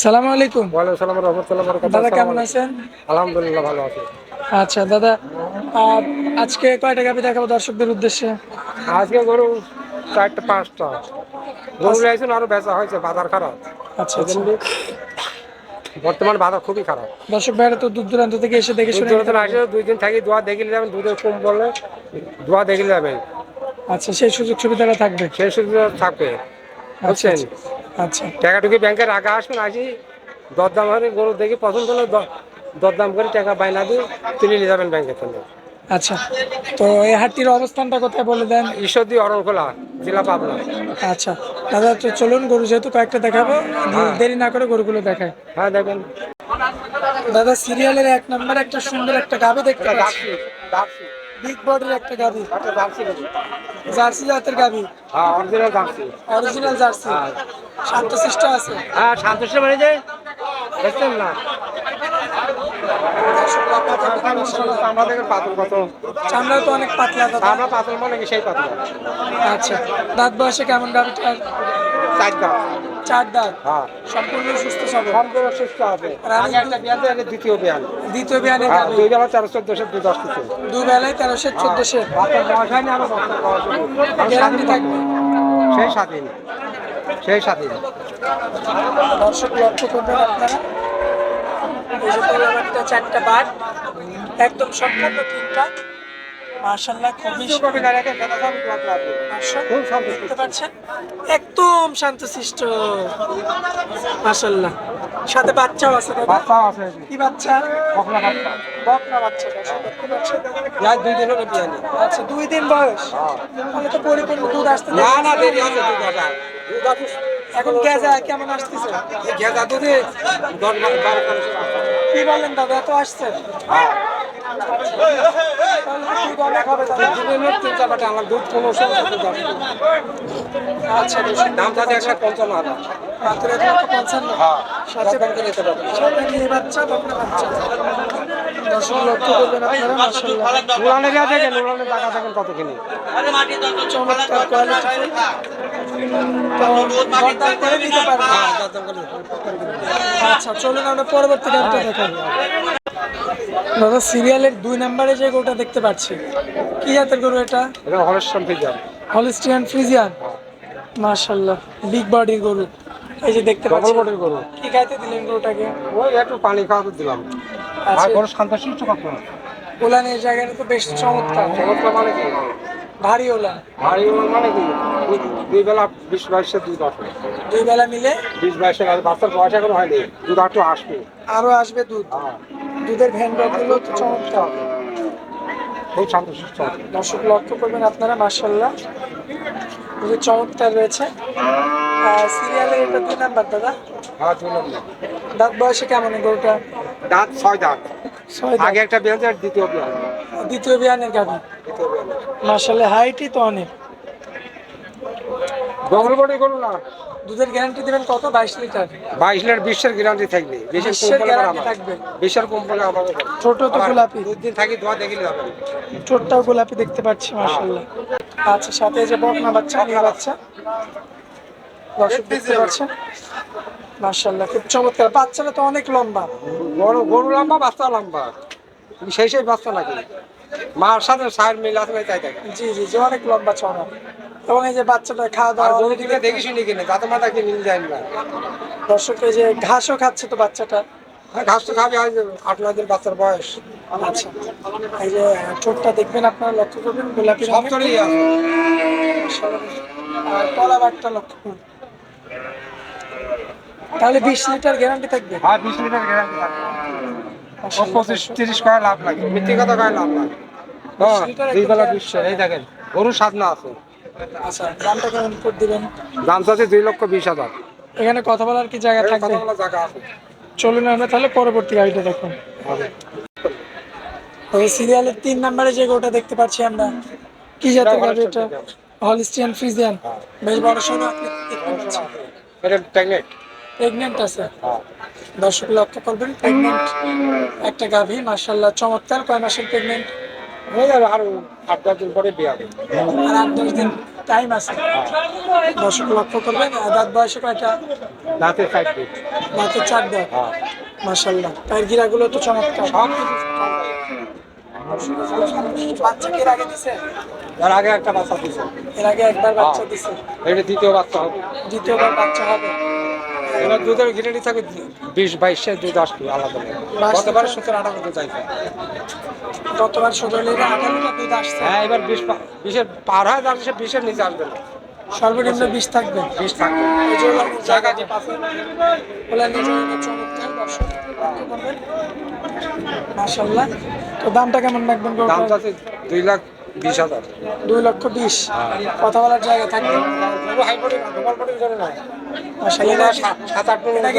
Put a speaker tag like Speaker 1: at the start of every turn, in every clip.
Speaker 1: সালাম আলাইকুম।
Speaker 2: ওয়ালাইকুম সালাম রহমতুল্লাহ বরকাতুহু।
Speaker 1: দাদা কেমন আছেন?
Speaker 2: আলহামদুলিল্লাহ ভালো আছি।
Speaker 1: আচ্ছা দাদা আজকে কয়টা গাভি দেখাবো দর্শকদের উদ্দেশ্যে?
Speaker 2: আজকে গরু চারটা পাঁচটা। গরু লাইছেন আরও বেচা হয়েছে বাজার খারাপ।
Speaker 1: আচ্ছা আচ্ছা
Speaker 2: বর্তমান বাজার খুবই খারাপ।
Speaker 1: দর্শক ভাইরা তো দূর দূরান্ত থেকে এসে দেখে শুনে
Speaker 2: আসে দুই দিন থাকি দোয়া দেখিলে যাবেন দুধের কম বলে দোয়া দেখিলে যাবেন।
Speaker 1: আচ্ছা সেই সুযোগ সুবিধাটা থাকবে।
Speaker 2: সেই সুবিধা থাকবে।
Speaker 1: আচ্ছা
Speaker 2: বুঝছেন?
Speaker 1: আচ্ছা।
Speaker 2: টাকা টুকি ব্যাংকের আগে আসবেন আসি দরদাম করে গরু দেখি পছন্দ হলে দরদাম করে টাকা বাইনা দিয়ে তুলে নিয়ে যাবেন ব্যাংকের থেকে
Speaker 1: আচ্ছা তো এই হাটটির অবস্থানটা কোথায় বলে দেন?
Speaker 2: ঈশ্বরদী অরণখোলা জেলা পাবনা।
Speaker 1: আচ্ছা দাদা তো চলুন গরু যেহেতু কয়েকটা দেখাবো দেরি না করে গরুগুলো দেখায়
Speaker 2: হ্যাঁ দেখবেন
Speaker 1: দাদা সিরিয়ালের এক নম্বর একটা সুন্দর একটা গাভি দেখতে পাচ্ছি। বিগ বডির একটা গাভি। জার্সি জাতের
Speaker 2: হ্যাঁ অরিজিনাল জার্সি।
Speaker 1: Original jersey. শান্তশিষ্ট আছে।
Speaker 2: হ্যাঁ সন্তুষ্ট মানে যে বুঝছেন না। আমরা পাতল কত
Speaker 1: চামড়া তো অনেক পাতলা দাদা।
Speaker 2: আমরা পাতল মানে সেই পাতল।
Speaker 1: আচ্ছা দাঁত বয়সে কেমন
Speaker 2: চার দাম
Speaker 1: চার দাঁত?
Speaker 2: হ্যাঁ।
Speaker 1: সম্পূর্ণ সুস্থ সবল?
Speaker 2: সম্পূর্ণ সুস্থ আছে। আগে একটা আগে দ্বিতীয় বিয়ান।
Speaker 1: দ্বিতীয় বিয়ানে
Speaker 2: হ্যাঁ দুই বেলা তেরো চোদ্দশো দুই দশ কিছু
Speaker 1: দুই বেলায় তেরোশো চোদ্দশো
Speaker 2: বয়স হয়নি আরও বয়স
Speaker 1: থাকবে।
Speaker 2: সেই স্বাধীন। সেই স্বাধীন
Speaker 1: দর্শক লক্ষ্য করবেন আপনারা। এই যে তলাবারটা চারটা বার একদম সম্পূর্ণ ঠিকঠাক মার্শাল্লাহ খুবই দর্শক
Speaker 2: খুব শান্ত
Speaker 1: দেখতে পাচ্ছেন? একদম শান্তশিষ্ট। মার্শাল্লাহ সাথে বাচ্চাও আছে কি বাচ্চা?
Speaker 2: কখনো বাচ্চা।
Speaker 1: বকনা বাচ্চা দেখতে পাচ্ছেন?
Speaker 2: প্রায় দুই দিন হলো বিয়ানি
Speaker 1: আচ্ছা দুই দিন বয়স। তাহলে তো পরিপূর্ণ দুধ আসতে
Speaker 2: না। না দেরি আছে দুধ আসে
Speaker 1: এখন গেজা কেমন আসতেছে?
Speaker 2: গেঁদা দুধে দশ বারো
Speaker 1: কি বলেন দাদা এত আসছে দুধ
Speaker 2: আসে।
Speaker 1: আচ্ছা
Speaker 2: দাম থাকে একটা পঞ্চান্ন হাজার।
Speaker 1: এক পঞ্চান্ন।
Speaker 2: হ্যাঁ।
Speaker 1: সাথে
Speaker 2: দোকানকে নিতে পারবে
Speaker 1: বাচ্চা বাচ্চা। দর্শক লক্ষ্য করবেন আপনারা মাসাল্লাহ
Speaker 2: নুরানে যা দেখেন নুরানের টাকা দেখেন কত কিনি
Speaker 1: চমৎকার কোয়ালিটি দরদাম করে নিতে পারবেন আচ্ছা চলুন আমরা পরবর্তী গানটা দেখাই দাদা সিরিয়ালের দুই নম্বরে যে গরুটা দেখতে পাচ্ছি কি জাতের গরু এটা?
Speaker 2: এটা
Speaker 1: হলিস্টিয়ান ফ্রিজিয়ান। মাশাল্লাহ বিগ বডির গরু। এই যে দেখতে পাচ্ছি।
Speaker 2: বডির গরু।
Speaker 1: কি খাইতে দিলেন গরুটাকে?
Speaker 2: ওই একটু পানি খাওয়াতে দিলাম। আর গরু শান্তশিষ্ট কত
Speaker 1: ওলানের জায়গাটা তো বেশ চমৎকার।
Speaker 2: চমৎকার মানে কি?
Speaker 1: ভারী ওলান
Speaker 2: ভারী ওর মানে কি? দুই- বেলা বিশ বাইশে দুধ আসে।
Speaker 1: দুই বেলা মিলে?
Speaker 2: বিশ বাইশে আর বাচ্চার বয়স এখন হয়নি। দুধ একটু আসবে।
Speaker 1: আরও আসবে দুধ।
Speaker 2: হ্যাঁ।
Speaker 1: দুধের ভ্যানগুলো তো চমৎকার।
Speaker 2: খুব শান্তশিষ্ট
Speaker 1: দর্শক লক্ষ্য করবেন আপনারা মার্শাল্লাহ খুবই চমৎকার রয়েছে। আর সিরিয়ালের এটা দুই নাম্বার দাদা?
Speaker 2: হ্যাঁ দুই নম্বর।
Speaker 1: দাঁত বয়সে কেমন গরুটা
Speaker 2: দাঁত ছয় দাঁত।
Speaker 1: ছয় দাঁত।
Speaker 2: আগে একটা বিয়ান আর দ্বিতীয় বিয়ান।
Speaker 1: দ্বিতীয় বিয়ানের গাভি।
Speaker 2: দ্বিতীয় বিয়ান
Speaker 1: হাইটই তো অনেক।
Speaker 2: বডি করুন না?
Speaker 1: দুধের গ্যারান্টি দেবেন কত? বাইশ লিটার।
Speaker 2: বাইশ লিটার বিশ্বের গ্যারান্টি থাকবে। বিশ্বের
Speaker 1: বিশ্বের
Speaker 2: কোম্পানি আমার
Speaker 1: থাকবে।
Speaker 2: বিশ্বের কোম্পানি আমাদের
Speaker 1: ছোট তো গোলাপি।
Speaker 2: দুই দিন থাকি দোয়া দেখিলে যাবে
Speaker 1: ছোটটাও গোলাপি দেখতে পাচ্ছি মার্শাল্লাহ আচ্ছা সাথে যে বকনা বাচ্চা মেয়ে বাচ্চা। দর্শক দেখতে পাচ্ছেন? মার্শাল্লাহ খুব চমৎকার। বাচ্চাটা তো অনেক লম্বা।
Speaker 2: গরু গরু লম্বা বাচ্চা লম্বা। সেই সেই বাচ্চা নাকি? মার সাথে সার মিল আছে তাই থাকে
Speaker 1: জি জি জি অনেক লম্বা চড়া। এবং এই যে বাচ্চাটা খাওয়া দাওয়া
Speaker 2: গরু দিকে দেখি শুনি কিনে যাতে মাথা কি মিল যায় না।
Speaker 1: দর্শক এই যে ঘাসও খাচ্ছে তো বাচ্চাটা।
Speaker 2: হ্যাঁ, ঘাস তো খাবি আট নয় দিন বাচ্চার বয়স।
Speaker 1: আচ্ছা এই যে ঠোঁটটা দেখবেন আপনারা লক্ষ্য করবেন গোলাপি
Speaker 2: সব। চলেই আছে।
Speaker 1: আর লক্ষ্য করুন। তাহলে বিশ লিটার গ্যারান্টি থাকবে।
Speaker 2: হ্যাঁ বিশ লিটার গ্যারান্টি থাকে ও পঁচিশ তিরিশ কয় লাভ লাগে? মিথ্যে কথা কয় লাভ লাগে? হ্যাঁ দুই বেলা বিশ্ব এই দেখেন গরু সাধনা আছে।
Speaker 1: আচ্ছা দামটা কেমন করে দিবেন।
Speaker 2: দাম চাচ্ছে দুই লক্ষ বিশ হাজার।
Speaker 1: এখানে কথা বলার কি জায়গা থাকবে?
Speaker 2: কথা বলা জায়গা আছে।
Speaker 1: চলুন আমরা তাহলে পরবর্তী গাড়িটা দেখুন। ওই সিরিয়ালের তিন নম্বরে যে গোটা দেখতে পাচ্ছি আমরা কি জাতের গাড়ি এটা
Speaker 2: হলিস্টিয়ান
Speaker 1: ফ্রিজিয়ান বেশ বড় সড়ো। আপনি দেখতে পাচ্ছি
Speaker 2: এটা প্রেগনেন্ট
Speaker 1: প্রেগনেন্ট আছে।
Speaker 2: হ্যাঁ
Speaker 1: দর্শক লক্ষ্য করবেন প্রেগনেন্ট একটা গাভী মার্শাল্লাহ চমৎকার। কয় মাসের প্রেগনেন্ট
Speaker 2: হয়ে যাবে আরও আট দশ দিন পরে বিয়ে হবে।
Speaker 1: আর আট দশ দিন টাইম আছে। দর্শক লক্ষ্য করবেন দাঁত বয়সে কয়টা?
Speaker 2: দাঁতের সাইড দিক
Speaker 1: দাঁতে চার দাঁত।
Speaker 2: হ্যাঁ।
Speaker 1: মাসাল্লাহ পায়ের গিরাগুলো তো চমৎকার।
Speaker 2: সব
Speaker 1: বাচ্চা কি আগে দিছে?
Speaker 2: আগে একটা বাচ্চা দিছে।
Speaker 1: এর আগে একবার বাচ্চা দিছে।
Speaker 2: এটা দ্বিতীয় বাচ্চা হবে।
Speaker 1: দ্বিতীয়বার বাচ্চা হবে।
Speaker 2: এবার দুধের গ্যারেন্টি থাকে বিশ বাইশের দুধ আসবে আলাদা গতবার সতেরো আঠারো দুধ চাইছে
Speaker 1: গতবার সতেরো লিটার আঠারো দুধ আসছে।
Speaker 2: হ্যাঁ এবার বিশ বিশের পার হয় তাহলে সে বিশের নিচে আসবে না।
Speaker 1: সর্বনিম্ন থাকবে।
Speaker 2: বিশ থাকবে।
Speaker 1: এই যে জায়গা যে পাশে চমৎকার দর্শক মাসাল্লাহ তো দামটা কেমন রাখবেন? গরুটার?
Speaker 2: দাম আছে দুই লাখ বিশ হাজার।
Speaker 1: দুই লক্ষ বিশ। কথা বলার জায়গা থাকবে।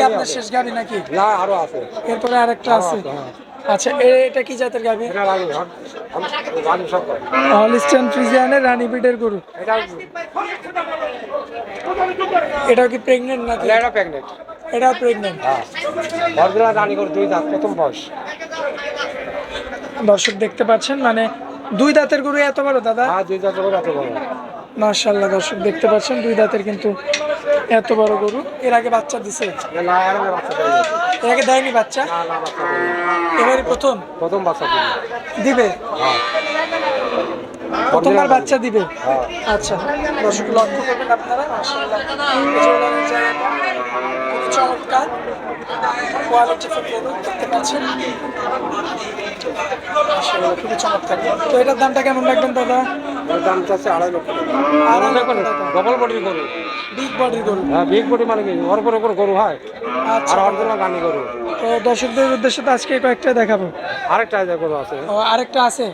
Speaker 1: আপনার শেষ গাড়ি নাকি?
Speaker 2: না আরও আছে।
Speaker 1: এরপরে আরেকটা আছে।
Speaker 2: হ্যাঁ।
Speaker 1: আচ্ছা এটা কি জাতের গাভি। হলিস্টান ফ্রিজিয়ানের রানী বিটের গরু।
Speaker 2: এটা
Speaker 1: এটাও কি প্রেগনেন্ট
Speaker 2: এটা প্রেগনেন্ট
Speaker 1: প্রেগনেন্ট
Speaker 2: হ্যাঁ। অরিজিনাল দুই দাঁত প্রথম বয়স।
Speaker 1: দর্শক দেখতে পাচ্ছেন মানে দুই দাঁতের গরু এত বড় দাদা?
Speaker 2: হ্যাঁ দুই দাঁত করে এত বড়।
Speaker 1: মার্শাল্লাহ দর্শক দেখতে পাচ্ছেন দুই দাঁতের কিন্তু এত বড় গরু। এর আগে বাচ্চা দিছে। এর আগে দেয়নি। বাচ্চা। এবারই প্রথম?
Speaker 2: প্রথম বাচ্চা
Speaker 1: দিবে।
Speaker 2: হ্যাঁ।
Speaker 1: প্রথমবার বাচ্চা দিবে?
Speaker 2: হ্যাঁ।
Speaker 1: আচ্ছা দর্শক লক্ষ্য করবেন আপনারা মার্শাল্লাহ কোয়ালিটি দেখতে পাচ্ছেন। খুবই চমৎকার। তো এটার দামটা কেমন রাখবেন দাদা?
Speaker 2: দামটা দাম আড়াই লক্ষ
Speaker 1: আড়াই লক্ষ
Speaker 2: ডবল বডির গরু।
Speaker 1: বিগ বডির গরু।
Speaker 2: হ্যাঁ বিগ বডি মানে কি? ওর গরু হয়?
Speaker 1: আচ্ছা।
Speaker 2: আর অর্ধ গানি গরু।
Speaker 1: তো দর্শকদের উদ্দেশ্যে তো আজকে কয়েকটা দেখাবো।
Speaker 2: আরেকটা যে গরু আছে।
Speaker 1: ও আরেকটা আছে।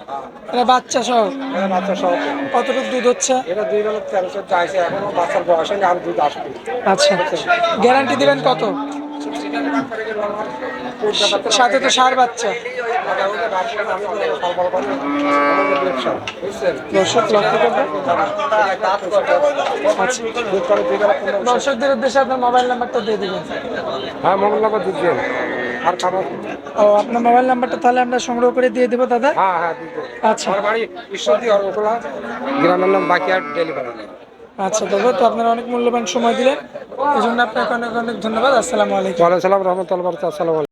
Speaker 1: এটা বাচ্চা সহ।
Speaker 2: এটা বাচ্চা সহ।
Speaker 1: কতটুকু দুধ হচ্ছে?
Speaker 2: এটা দুই বেলা তেরো চোদ্দ আছে এখনও বাচ্চার বয়স হয়নি আর দুধ আসবে।
Speaker 1: আচ্ছা। গ্যারান্টি দিবেন কত? সাথে তো সার বাচ্চা। আচ্ছা। দর্শকদের উদ্দেশ্যে আপনার মোবাইল নাম্বারটা দিয়ে দিবেন।
Speaker 2: হ্যাঁ মোবাইল দুধ দেন। আর খাবার
Speaker 1: ও আপনার মোবাইল নাম্বারটা তাহলে আমরা সংগ্রহ করে দিয়ে দেবো দাদা?
Speaker 2: হ্যাঁ হ্যাঁ
Speaker 1: আচ্ছা।
Speaker 2: আমার বাড়ি ঈশ্বরদী গ্রামের নাম বাকিয়ার ডেলিভারি।
Speaker 1: আচ্ছা দাদা তো আপনারা অনেক মূল্যবান সময় দিলেন। এই জন্য আপনাকে অনেক অনেক ধন্যবাদ। আসসালামু আলাইকুম।
Speaker 2: ওয়ালাইকুম আসসালাম রহমতুল্লাহ আসসালাম